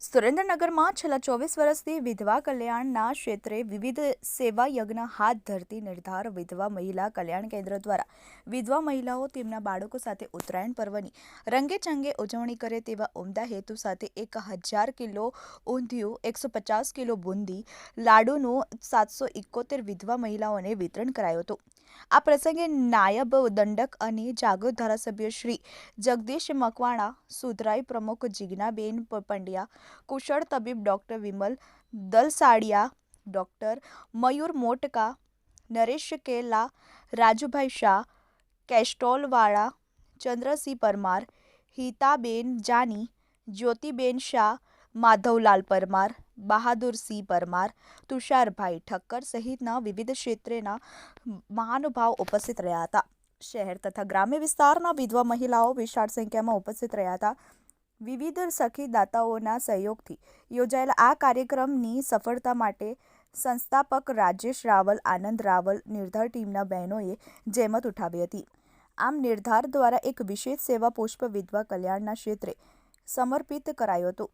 સુરેન્દ્રનગરમાં છેલ્લા ચોવીસ વર્ષથી વિધવા કલ્યાણના ક્ષેત્રે વિવિધ સેવા યજ્ઞ હાથ ધરતી નિર્ધાર વિધવા મહિલા કલ્યાણ કેન્દ્ર દ્વારા. વિધવા મહિલાઓ તેમના બાળકો સાથે ઉત્તરાયણ પર્વની રંગેચંગે ઉજવણી કરે તેવા ઉમદા હેતુ સાથે એક હજાર કિલો ઊંધિયું, એકસો પચાસ કિલો બુંદી, લાડુનું સાતસો ઇકોતેર વિધવા મહિલાઓને વિતરણ કરાયું હતું. આ પ્રસંગે નાયબ દંડક અને જાગૃત ધારાસભ્ય શ્રી જગદીશ મકવાણા, સુધરાઈ પ્રમુખ જીજ્ઞાબેન પંડ્યા કુશળ તબીબ ડૉક્ટર વિમલ દલસાડિયા, ડૉક્ટર મયુર મોટકા, નરેશ કેલા, રાજુભાઈ શાહ કેસ્ટોલવાળા ચંદ્રસિંહ પરમાર, હિતાબેન જાની, જ્યોતિબેન શાહ, માધવલાલ પરમાર, બહાદુરસિંહ પરમાર, તુષારભાઈ ઠક્કર સહિતના વિવિધ ક્ષેત્રેના મહાનુભાવ ઉપસ્થિત રહ્યા હતા. શહેર તથા ગ્રામ્ય વિસ્તારના વિધવા મહિલાઓ વિશાળ સંખ્યામાં ઉપસ્થિત રહ્યા હતા. વિવિધ સખી દાતાઓના સહયોગથી યોજાયેલા આ કાર્યક્રમની સફળતા માટે સંસ્થાપક રાજેશ રાવલ, આનંદ રાવલ, નિર્ધાર ટીમના બહેનોએ જહેમત ઉઠાવી હતી. આમ નિર્ધાર દ્વારા એક વિશેષ સેવા પુષ્પ વિધવા કલ્યાણના ક્ષેત્રે સમર્પિત કરાયું હતું.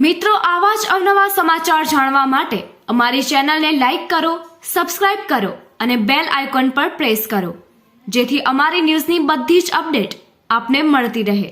મિત્રો, આવા જ અવનવા સમાચાર જાણવા માટે અમારી ચેનલને લાઈક કરો, સબસ્ક્રાઇબ કરો અને બેલ આઇકોન પર પ્રેસ કરો, જેથી અમારી ન્યૂઝની બધી જ અપડેટ આપને મળતી રહે.